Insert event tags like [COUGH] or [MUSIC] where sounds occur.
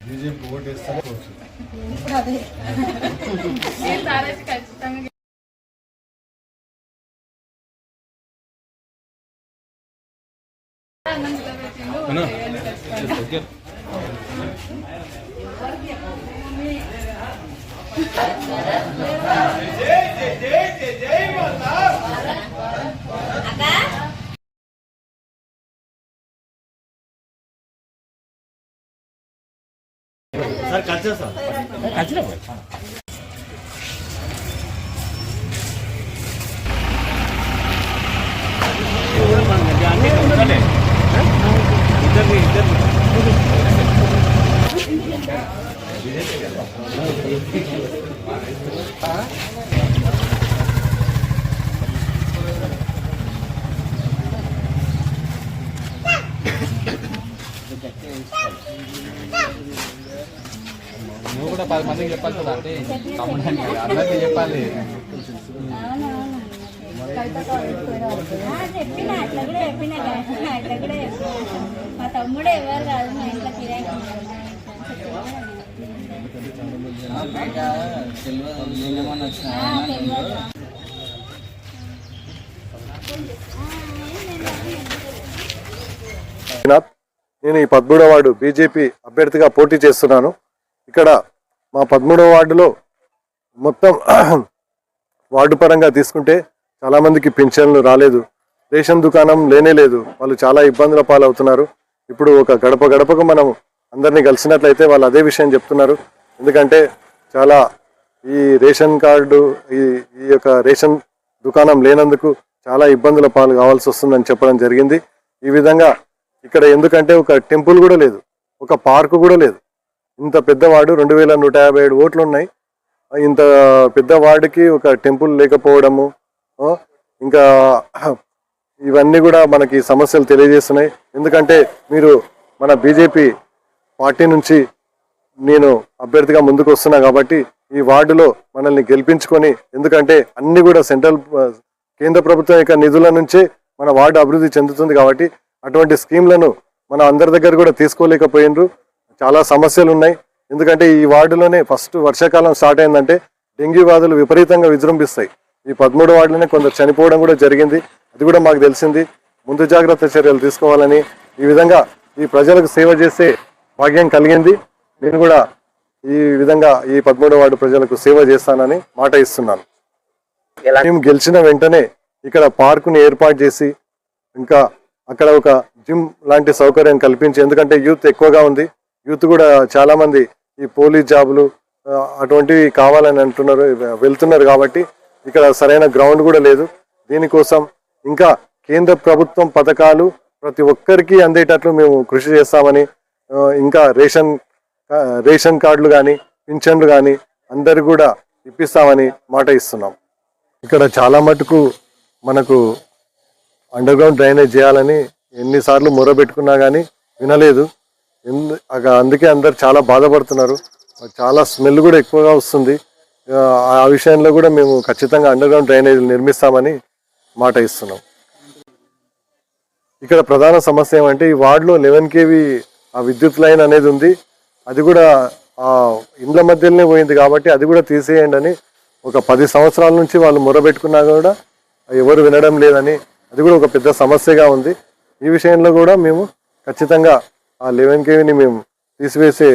BJP ఓటేస్తే ఇప్పుడు అదే నేను తారేసి ఖచ్చితంగా అన్నం నిలబెట్టిండు, చేయాలి ఖచ్చితంగా. నువ్వు కూడా పది మందికి చెప్పాలి కదా అంటే తమ్ముడు అందరికీ చెప్పాలి. చెప్పిన అట్లా కూడా చెప్పిన అట్లా కూడా చెప్పిన. మా తమ్ముడు ఎవరు కాదు మా ఇంట్లో కిరాయి నేను ఈ పదమూడవ వార్డు బీజేపీ అభ్యర్థిగా పోటీ చేస్తున్నాను. ఇక్కడ మా పదమూడవ వార్డులో మొత్తం [CLEARS THROAT] వార్డు పరంగా తీసుకుంటే చాలామందికి పింఛన్లు రాలేదు. రేషన్ దుకాణం లేనే లేదు. వాళ్ళు చాలా ఇబ్బందుల పాలవుతున్నారు. ఇప్పుడు ఒక గడప గడపకు మనం అందరినీ కలిసినట్లయితే వాళ్ళు అదే విషయం చెప్తున్నారు. ఎందుకంటే చాలా ఈ రేషన్ కార్డు ఈ ఈ యొక్క రేషన్ దుకాణం లేనందుకు చాలా ఇబ్బందుల పాలు కావాల్సి వస్తుందని చెప్పడం జరిగింది. ఈ విధంగా ఇక్కడ ఎందుకంటే ఒక టెంపుల్ కూడా లేదు ఒక పార్కు కూడా లేదు. ఇంత పెద్దవాడు రెండు వేల నూట యాభై ఏడు ఓట్లు ఉన్నాయి. ఇంత పెద్ద ఒక టెంపుల్ లేకపోవడము ఇంకా ఇవన్నీ కూడా మనకి సమస్యలు తెలియజేస్తున్నాయి. ఎందుకంటే మీరు మన బీజేపీ పార్టీ నుంచి నేను అభ్యర్థిగా ముందుకు వస్తున్నా కాబట్టి ఈ వార్డులో మనల్ని గెలిపించుకొని ఎందుకంటే అన్ని కూడా సెంట్రల్ కేంద్ర ప్రభుత్వం యొక్క నిధుల నుంచే మన వార్డు అభివృద్ధి చెందుతుంది కాబట్టి అటువంటి స్కీమ్లను మనం అందరి దగ్గర కూడా తీసుకోలేకపోయినరు. చాలా సమస్యలు ఉన్నాయి ఎందుకంటే ఈ వార్డులోనే ఫస్ట్ వర్షాకాలం స్టార్ట్ అయిందంటే డెంగ్యూ వ్యాధులు విపరీతంగా విజృంభిస్తాయి. ఈ పదమూడు వార్డులోనే కొందరు చనిపోవడం కూడా జరిగింది. అది కూడా మాకు తెలిసింది. ముందు జాగ్రత్త చర్యలు తీసుకోవాలని ఈ విధంగా ఈ ప్రజలకు సేవ చేసే భాగ్యం కలిగింది. నేను కూడా ఈ విధంగా ఈ పదమూడవ వార్డు ప్రజలకు సేవ చేస్తానని మాట ఇస్తున్నాను. మేము గెలిచిన వెంటనే ఇక్కడ పార్కుని ఏర్పాటు చేసి ఇంకా అక్కడ ఒక జిమ్ లాంటి సౌకర్యం కల్పించి ఎందుకంటే యూత్ ఎక్కువగా ఉంది. యూత్ కూడా చాలా మంది ఈ పోలీస్ జాబులు అటువంటివి కావాలని అంటున్నారు వెళ్తున్నారు కాబట్టి ఇక్కడ సరైన గ్రౌండ్ కూడా లేదు. దీనికోసం ఇంకా కేంద్ర ప్రభుత్వం పథకాలు ప్రతి ఒక్కరికి అందేటట్లు మేము కృషి చేస్తామని ఇంకా రేషన్ రేషన్ కార్డులు కానీ పింఛన్లు కానీ అందరు కూడా ఇప్పిస్తామని మాట ఇస్తున్నాం. ఇక్కడ చాలా మటుకు మనకు అండర్ గ్రౌండ్ డ్రైనేజ్ చేయాలని ఎన్నిసార్లు మొరబెట్టుకున్నా కానీ వినలేదు. ఎందు- అందుకే అందరు చాలా బాధపడుతున్నారు. చాలా స్మెల్ కూడా ఎక్కువగా వస్తుంది. ఆ, విషయంలో కూడా మేము ఖచ్చితంగా అండర్ గ్రౌండ్ డ్రైనేజ్ నిర్మిస్తామని మాట ఇస్తున్నాం. ఇక్కడ ప్రధాన సమస్య ఏమంటే ఈ వార్డులో లెవెన్ కేవీ ఆ విద్యుత్ లైన్ అనేది ఉంది. అది కూడా ఆ ఇండ్ల మధ్యలోనే పోయింది కాబట్టి అది కూడా తీసేయండి అని ఒక పది సంవత్సరాల నుంచి వాళ్ళు మొరబెట్టుకున్నా కూడా ఎవరు వినడం లేదని అది కూడా ఒక పెద్ద సమస్యగా ఉంది. ఈ విషయంలో కూడా మేము ఖచ్చితంగా ఆ లెవెన్ కేవీని మేము తీసివేసే